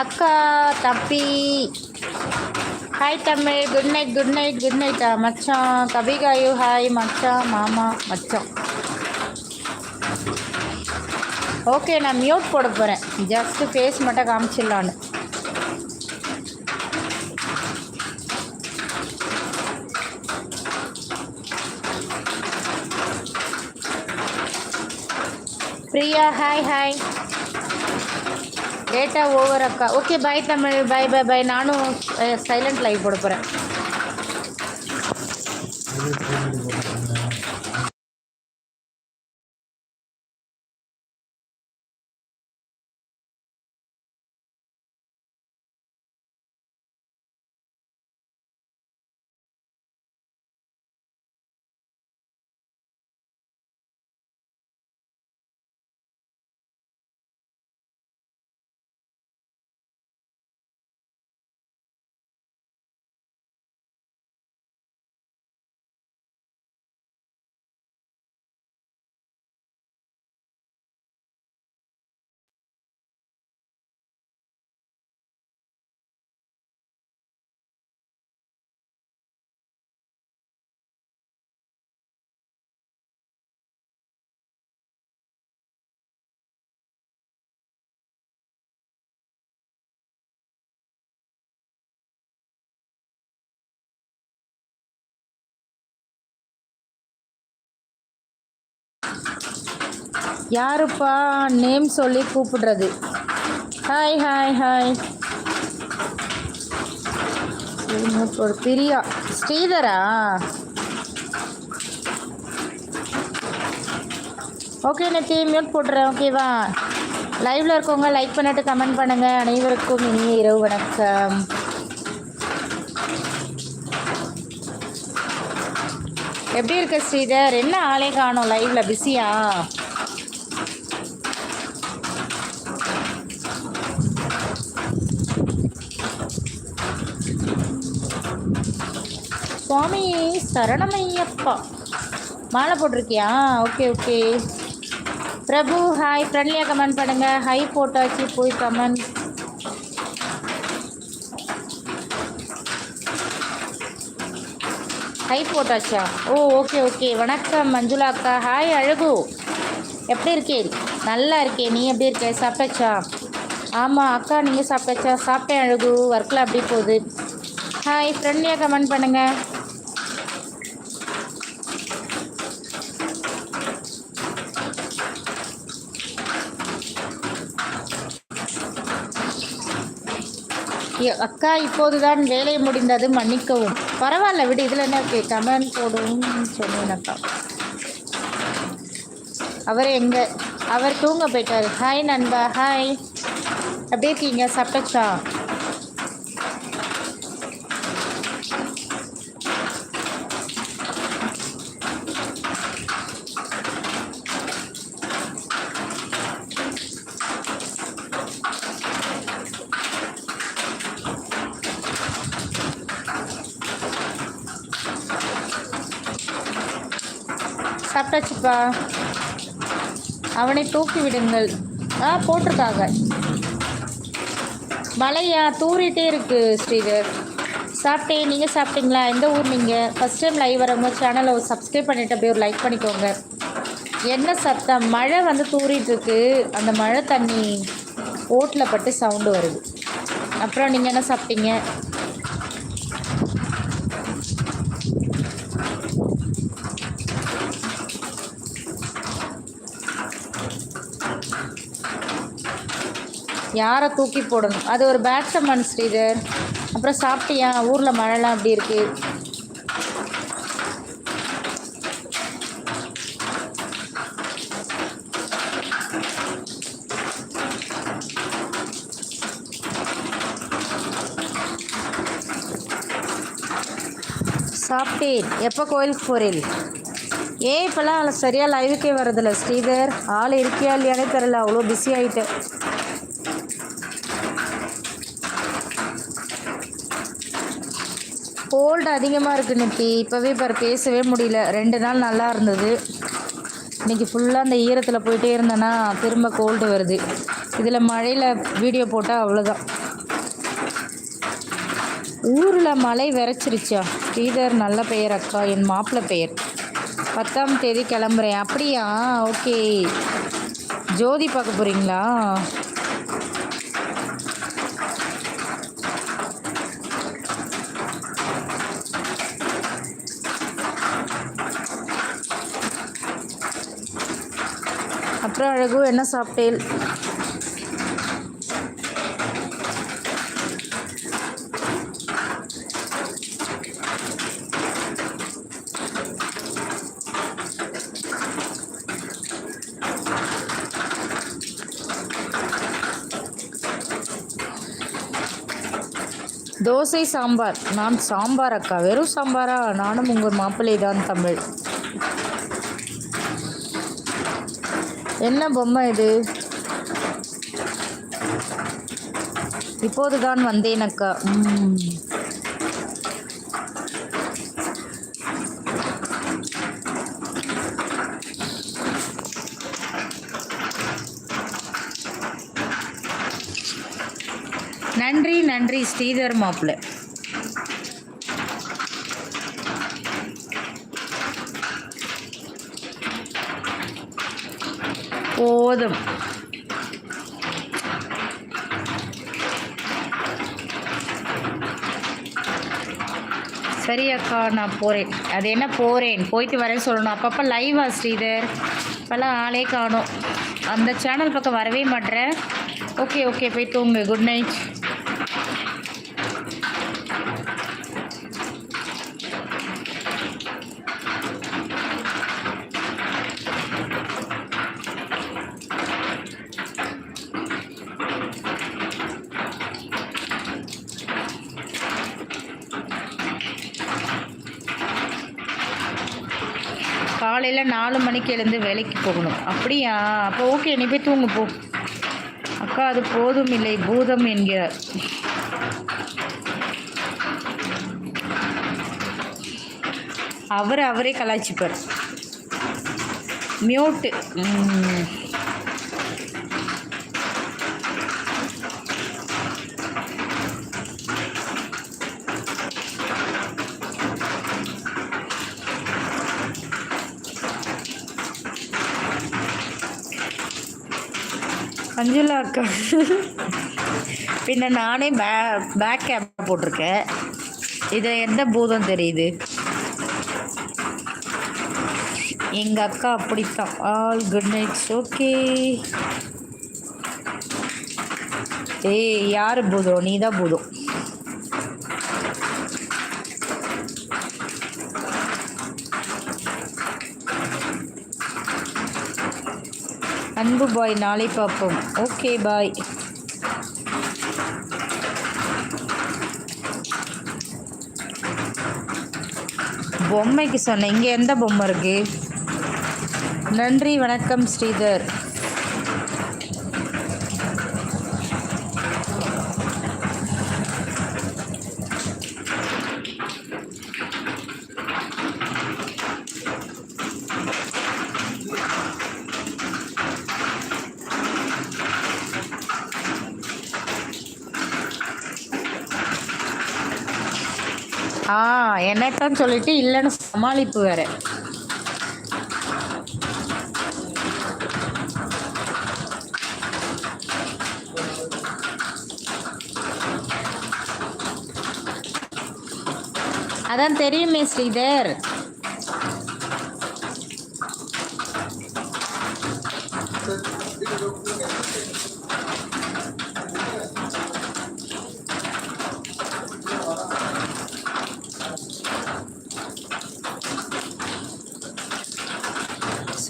அக்கா தப்பி hi Tamil. Good night good night good நைட்டா மச்சான். கபிகாயு ஹாய் மச்சான் மாமா மச்சான். ஓகே நான் மியூட் போட போகிறேன் ஜஸ்ட்டு ஃபேஸ் மட்டும் காமிச்சிடலான்னு Priya hi hi data over அக்கா. Okay bye Tamil. Bye bye bye நானும் சைலண்ட் லைவ் போட போகிறேன் யாருப்பா? நேம் சொல்லி கூப்பிடுறது. ஹாய் ஹாய் ஹாய் ஒரு பிரியா? ஸ்ரீதரா? ஓகே நெத்தி மியூட் போட்டுறேன். ஓகேவா லைவில் இருக்கவங்க லைக் பண்ணிட்டு கமெண்ட் பண்ணுங்கள் அனைவருக்கும் இனிய இரவு வணக்கம். எப்படி இருக்க ஸ்ரீதர்? என்ன ஆளே காணும் லைவ்ல பிஸியா சுவாமி சரணமையப்பா. மாலை போட்டிருக்கியா? Okay okay. பிரபு ஹாய் ஃப்ரெண்ட்லியாக கமெண்ட் பண்ணுங்கள் ஹை போட்டாச்சு போய் கமெண்ட் ஹை போட்டாச்சா? Oh okay okay. வணக்கம் மஞ்சுளா அக்கா. ஹாய் அழகு. எப்படி இருக்கே நல்லா இருக்கே நீ எப்படி இருக்க? சாப்பிட்டாச்சா? ஆமாம் அக்கா நீங்கள் சாப்பிட்டாச்சா? சாப்பிட்டேன் அழகு. ஒர்க்கில் அப்படி போகுது. ஹாய் ஃப்ரெண்ட்லியாக கமெண்ட் பண்ணுங்கள் அக்கா இப்போதுதான் வேலை முடிந்தது மன்னிக்கவும். பரவாயில்ல விடு இதில் என்ன இருக்கு? கமெண்ட் போடுவோம்னு சொன்னேன் அக்கா. அவர் எங்கே அவர் தூங்க போயிட்டார். ஹாய் நண்பா ஹாய் அப்படியே இருக்கீங்க? சாப்பிட்டாச்சா? சாப்பிட்டாச்சுப்பா அவனை தூக்கி விடுங்கள். ஆ போட்டிருக்காங்க. மழையா தூரிட்டே இருக்கு ஸ்ரீதர். சாப்பிட்டேன். நீங்கள் சாப்பிட்டீங்களா? எந்த ஊர் நீங்கள் ஃபஸ்ட் டைம் லைவ் வரவங்க சேனலை சப்ஸ்கிரைப் பண்ணிவிட்டு அப்படியே ஒரு லைக் பண்ணிக்கோங்க. என்ன சத்தம்? மழை வந்து தூறிட்டு இருக்கு. அந்த மழை தண்ணி ஓட்டில் பட்டு சவுண்டு வருது. அப்புறம் நீங்கள் என்ன சாப்பிட்டீங்க? யாரை தூக்கி போடணும்? அது ஒரு பேட் ஸ்ரீதர். அப்புறம் சாப்பிட்டியா? ஊரில் மழைலாம் அப்படி இருக்கு? சாப்பிட்டேன். எப்போ கோயிலுக்கு போகிறேன் ஏன் இப்போல்லாம் சரியாக லைவுக்கே வரதில்ல ஸ்ரீதர்? ஆள் இருக்கியா இல்லையானே தெரில அவ்வளோ பிஸி ஆகிட்டேன் கோல்டு அதிகமாக இருக்குது நித்தி இப்போவே பாரு பேசவே முடியல. ரெண்டு நாள் நல்லா இருந்தது. இன்றைக்கி ஃபுல்லாக அந்த ஈரத்தில் போயிட்டே இருந்தேன்னா திரும்ப கோல்டு வருது. இதில் மழையில் வீடியோ போட்டால் அவ்வளோதான் ஊரில் மழை விரைச்சிருச்சா? ஸ்ரீதர் நல்ல பெயர் அக்கா என் மாப்பிள்ளை பெயர். பத்தாம் தேதி கிளம்புறேன். அப்படியா? ஓகே. ஜோதி பார்க்க போகிறீங்களா அப்புறம் அழகு என்ன சாப்பிட்டேன். தோசை சாம்பார். நான் சாம்பார் அக்கா. வெறும் சாம்பாரா? நானும் உங்கள் மாப்பிள்ளை தான் தமிழ். என்ன பொம்மை இது? இப்போதுதான் வந்தேன் அக்கா. நன்றி நன்றி ஸ்ரீதர் மாப்பிள்ளை. போதும். சரி அக்கா நான் போகிறேன் அது என்ன போகிறேன் போயிட்டு வரேன் சொல்லணும். அப்பப்போ லைவா ஸ்ரீதர்? இப்போல்லாம் ஆளே காணும். அந்த சேனல் பக்கம் வரவே மாட்டேறேன் ஓகே ஓகே போய் தூங்கு. குட் நைட் காலையில் நாலு மணிக்கு எழுந்து வேலைக்கு போகணும். அப்படியா? அப்போ ஓகே நீ போய் தூங்கு போ. அக்கா அது போதும் இல்லை பூதம் என்கிறார். அவர் அவரே கலாய்ச்சிப்பார். மியூட்டு ம். அஞ்சலா அக்கா பின்ன நானே பே பேக் கேமரா போட்டிருக்கேன். இது எந்த பூதம் தெரியுது? எங்கள் அக்கா அப்படித்தான். ஆல் குட் நைட்ஸ் ஓகே ஏய் யார் பூதம்? நீ தான் பூதம். அன்பு பாய் நாளை பார்ப்போம். ஓகே பாய் பொம்மைக்கு சொன்னேன் இங்கே எந்த பொம்மை இருக்குது நன்றி வணக்கம் ஸ்ரீதர். ஆ என்னத்தான் சொல்லிட்டு இல்லைன்னு சமாளிப்பு வேற. அதான் தெரியுமே ஸ்ரீதர்.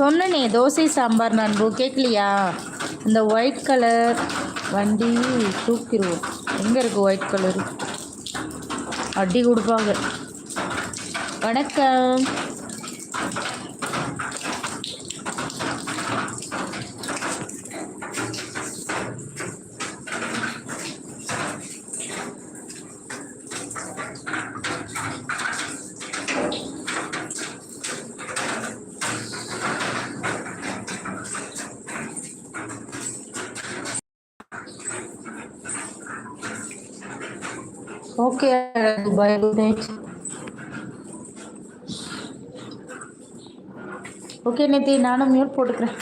சொன்னனே தோசை சாம்பார் நண்பு கேட்கலையா இந்த ஒயிட் கலர் வண்டி தூக்கிடுவோம் எங்கே இருக்குது ஒயிட் கலர் அடி கொடுப்பாங்க. வணக்கம். Okay bye good night okay நேத்தி நானும் மியூட் போட்டுக்கிறேன்.